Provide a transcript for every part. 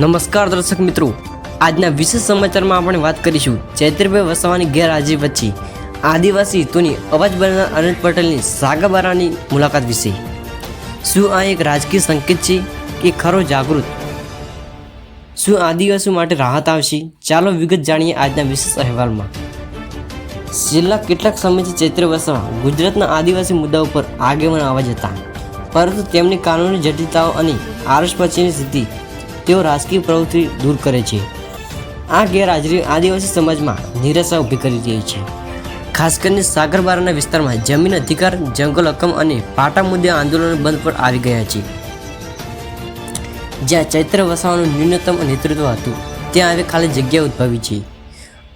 નમસ્કાર દર્શક મિત્રો. આજના વિશેષ સમાચારમાં આપણે વાત કરીશું ચૈત્રભાઈ વસાવાની ગેરહાજરી વચ્ચે આદિવાસી હિતોની અવાજ બનનાર અનિલ પટેલની સાગાબારાની મુલાકાત વિશે. શું આ એક રાજકીય સંકેત છે કે ખરો જાગૃત? શું આદિવાસીઓ માટે રાહત આવશે? ચાલો વિગત જાણીએ આજના વિશેષ અહેવાલમાં. છેલ્લા કેટલાક સમયથી ચૈત્ર વસાવા ગુજરાતના આદિવાસી મુદ્દાઓ પર આગેવાન અવાજ હતા પરંતુ તેમની કાનૂની જટિલતાઓ અને આરસ પછીની સ્થિતિ તેઓ રાજકીય પ્રવૃત્તિ દૂર કરે છે. આ ગેરહાજરી આદિવાસી સમાજમાં નિરાશા ઊભી કરી રહી છે. ખાસ કરીને સાગરબારાના વિસ્તારમાં જમીન અધિકાર, જંગલ હકમ અને પાટા મુદ્દે આંદોલન બંધ પર આવી ગયા છે. જ્યાં ચૈત્ર વસાવાનું ન્યૂનતમ નેતૃત્વ હતું, ત્યાં હવે ખાલી જગ્યા ઉદ્ભવી છે.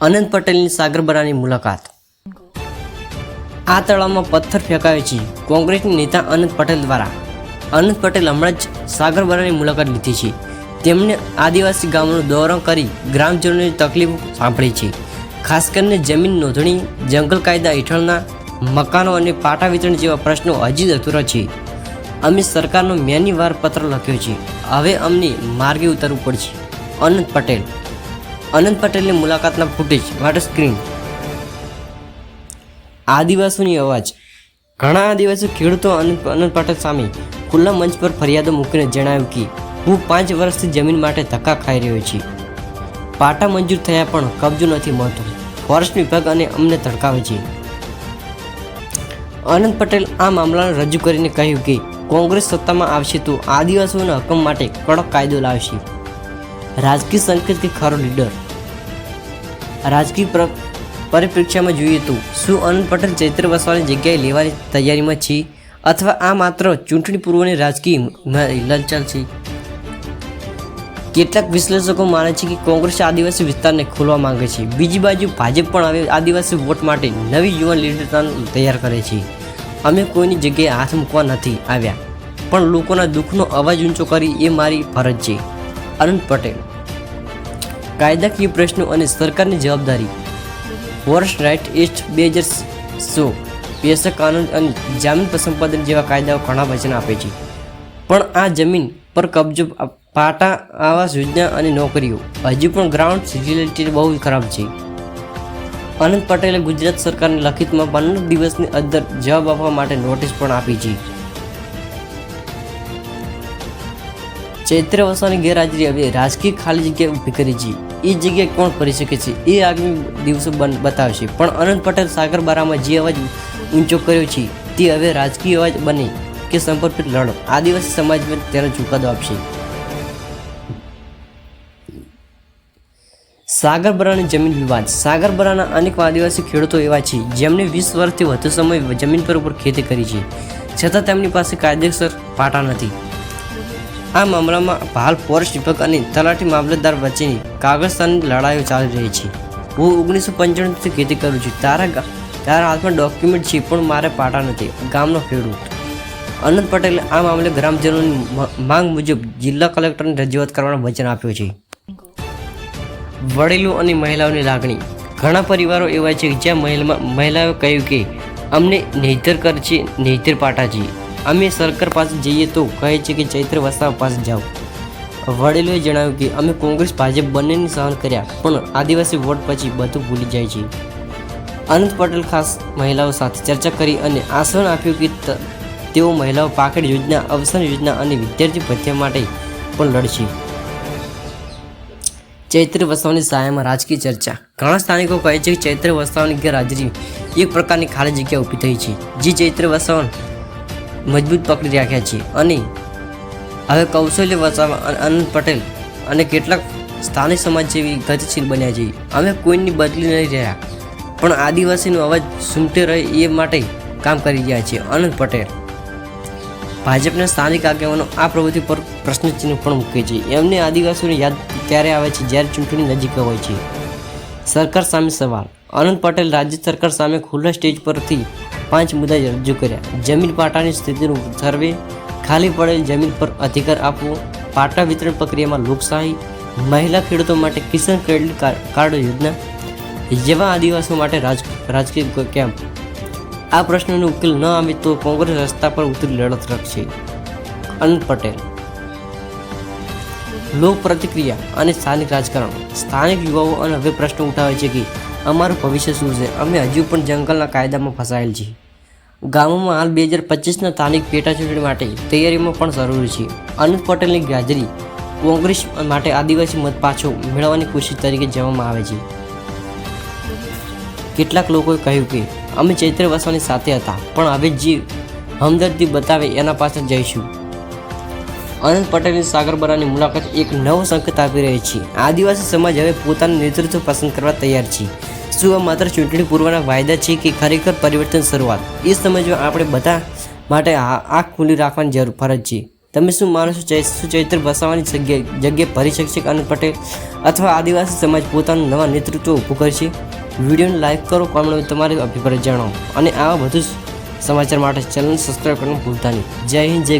અનંત પટેલની સાગરબરાની મુલાકાત. આ તળાવમાં પથ્થર ફેંકાયો છે. કોંગ્રેસની નેતા અનંત પટેલ દ્વારા. અનંત પટેલ હમણાં જ સાગરબરાની મુલાકાત લીધી છે. તેમણે આદિવાસી ગામોનું દોરણ કરી ગ્રામજનોની તકલીફો સાંભળી છે. ખાસ કરીને જમીન નોંધણી, જંગલ કાયદા હેઠળના મકાનો અને પાટા વિતરણ જેવા પ્રશ્નો હજી અધૂરા છે. અમે સરકારનો મેની પત્ર લખ્યો છે. હવે અમને માર્ગે ઉતરવું પડશે. અનંત પટેલ. અનંત પટેલની મુલાકાતના ફૂટેજ માટે સ્ક્રીન. આદિવાસીઓની અવાજ. ઘણા આદિવાસી ખેડૂતો અનંત પટેલ સામે ખુલ્લા મંચ પર ફરિયાદો મૂકીને જણાવ્યું કે હું પાંચ વર્ષથી જમીન માટે ધક્કા ખાઈ રહ્યો છું. પાટા મંજૂર થયા પણ કબજો નથી મળતો. ફોરેસ્ટ વિભાગ અને અમને ધડકાવે છે. અનંત પટેલ આ મામલાને રજૂ કરીને કહ્યું કે કોંગ્રેસ સત્તામાં આવશે તો આદિવાસીઓના હકમ માટે કડક કાયદો લાવશે. રાજકીય સંકેત કે ખરો લીડર? રાજકીય પ્ર- પરિપ્રેક્ષ્યમાં જોઈએ તો શું અનંત પટેલ ચૈત્ર વસવાની જગ્યાએ લેવાની તૈયારીમાં છે? અથવા આ માત્ર ચૂંટણી પૂર્વની રાજકીય મ- છે? કેટલાક વિશ્લેષકો માને છે કે કોંગ્રેસ આદિવાસી વિસ્તારને ખોલવા માંગે છે. બીજી બાજુ ભાજપ પણ હવે આદિવાસી વોટ માટે નવી યુવાન લીડરતા તૈયાર કરે છે. અમે કોઈની જગ્યાએ હાથ મૂકવા નથી આવ્યા, પણ લોકોના દુઃખનો અવાજ ઊંચો કરી એ મારી ફરજ છે. અનંત પટેલ. કાયદાકીય પ્રશ્નો અને સરકારની જવાબદારી. વર્ષ રાઇટ ઇસ્ટ બે હજાર સો પેશક કાનૂન અને જામીન પર સંપાદન જેવા કાયદાઓ ઘણા વચન આપે છે. પણ આ જમીન પર કબજો પાટા, આવાસ, યોજના અને નોકરીઓ. હજુ પણ ગ્રાઉન્ડ રિયાલિટી બહુ ખરાબ છે. અનંત પટેલે ગુજરાત સરકારને લખિતમાં પંદર દિવસની અંદર જવાબ આપવા માટે નોટિસ પણ આપી છે. ચૈત્ર વસાવાની ગેરહાજરી હવે રાજકીય ખાલી જગ્યા ઊભી કરી છે. એ જગ્યાએ કોણ ફરી શકે છે એ આગામી દિવસો બતાવશે. પણ અનંત પટેલ સાગરબારામાં જે અવાજ ઊંચો કર્યો છે તે હવે રાજકીય અવાજ બને કે સંપર્ક લડો. આદિવાસી સમાજમાં તેનો ચુકાદો આપશે. સાગરબરાની જમીન વિવાદ. સાગરબરાના અનેક આદિવાસી ખેડૂતો એવા છે જેમણે વીસ વર્ષથી વધુ સમય જમીન પર ઉપર ખેતી કરી છે. છતાં તેમની પાસે કાયદેસર પાટા નથી. આ મામલામાં હાલ ફોરેસ્ટ વિભાગ અને તલાટી મામલતદાર વચ્ચેની કાગળસ્તાની લડાઈઓ ચાલી રહી છે. હું ઓગણીસો પંચાણુંથી ખેતી કરું છું. તારા તારા હાથમાં ડોક્યુમેન્ટ છે પણ મારે પાટા નથી. ગામનો ખેડૂત. અનંત પટેલે આ મામલે ગ્રામજનોની માંગ મુજબ જિલ્લા કલેક્ટરને રજૂઆત કરવાનું વચન આપ્યું છે. વડીલો અને મહિલાઓની લાગણી. ઘણા પરિવારો એવા છે જ્યાં મહિલામાં, મહિલાઓ કહ્યું કે, અમને નહીતર કર છે નહીતર પાટા છે અમે સરકાર પાસે જઈએ તો કહે છે કે ચૈત્ર વસાવા પાસે જાઓ. વડીલોએ જણાવ્યું કે, અમે કોંગ્રેસ, ભાજપ બંનેને સહન કર્યા, પણ આદિવાસી વોટ પછી બધું ભૂલી જાય છે. અનંત પટેલ ખાસ મહિલાઓ સાથે ચર્ચા કરી અને આશ્વાસન આપ્યું કે તેઓ મહિલાઓ પાકેટ યોજના અવસર યોજના અને વિદ્યાર્થી ભથ્થા માટે પણ લડશે. ચૈત્ર વસાવાની સહાયમાં રાજકીય ચર્ચા. ઘણા સ્થાનિકો કહે છે કે ચૈત્ર વસાવાની ગેરહાજરી એક પ્રકારની ખાલી જગ્યા ઊભી થઈ છે, જે ચૈત્ર વસાવન મજબૂત પકડી રાખ્યા છે. અને હવે કૌશલ્ય વસાવા અનંત પટેલ અને કેટલાક સ્થાનિક સમાજ જેવી ગતિશીલ બન્યા છે. અમે કોઈની બદલી નહીં રહ્યા, પણ આદિવાસીનો અવાજ સુમટે રહે એ માટે કામ કરી રહ્યા છે અનંત પટેલ. ભાજપના સ્થાનિક આગેવાનો આ પ્રવૃત્તિ પર પ્રશ્નચિહ્ન પણ મૂકે છે. એમને આદિવાસીઓની યાદ ત્યારે આવે છે જ્યારે ચૂંટણી નજીક હોય છે. સરકાર સામે સવાલ. અનંત પટેલ રાજ્ય સરકાર સામે ખુલ્લા સ્ટેજ પરથી પાંચ મુદ્દા રજૂ કર્યા. જમીન પાટાની સ્થિતિનું સર્વે. ખાલી પડેલ જમીન પર અધિકાર આપવો. પાટા વિતરણ પ્રક્રિયામાં લોકશાહી. મહિલા ખેડૂતો માટે કિસાન ક્રેડિટ કાર- કાર્ડ યોજના. જેવા આદિવાસીઓ માટે રાજ, રાજકીય કેમ્પ. આ પ્રશ્નનો ઉકેલ ન આવે તો કોંગ્રેસ રસ્તા પર ઉતરી લડત રાખશે અનંત પટેલ. લોક પ્રતિક્રિયા અને સ્થાનિક રાજકારણ. સ્થાનિક યુવાઓ અને હવે પ્રશ્ન ઉઠાવે છે કે અમારું ભવિષ્ય શું છે? અમે હજુ પણ જંગલના કાયદામાં ફસાયેલ છીએ. ગામોમાં હાલ બે હજાર પચીસના સ્થાનિક પેટાચૂંટણી માટે તૈયારીમાં પણ જરૂરી છે. અનંત પટેલની હાજરી કોંગ્રેસ માટે આદિવાસી મત પાછો મેળવવાની કોશિશ તરીકે જવામાં આવે છે. કેટલાક લોકોએ કહ્યું કે, અમે ચૈત્ર વસવાની સાથે હતા, પણ હવે જે હમદર્દી બતાવે એના પાસે જઈશું. અનંત પટેલની સાગરબરાની મુલાકાત એક નવો સંકેત આપી રહી છે. આદિવાસી સમાજ હવે પોતાનું નેતૃત્વ પસંદ કરવા તૈયાર છે. શું આ માત્ર ચૂંટણી પૂર્વના વાયદા છે કે ખરેખર પરિવર્તન શરૂઆત? એ સમજવા આપણે બધા માટે આંખ ખુલ્લી રાખવાની જરૂર, ફરજ છે. તમે શું માનો છો શું ચૈત્ર વસાવાની જગ્યાએ જગ્યાએ ભરી શકશે અનંત પટેલ અથવા આદિવાસી સમાજ પોતાનું નવા નેતૃત્વ ઊભું કરશે? વિડીયોને લાઇક કરો કોમેન્ટ તમારી અભિપ્રાય જણાવો. અને આવા વધુ સમાચાર માટે ચેનલ સબસ્ક્રાઈબ કરવાનું ભૂલતા નહીં. જય હિન્દ, જય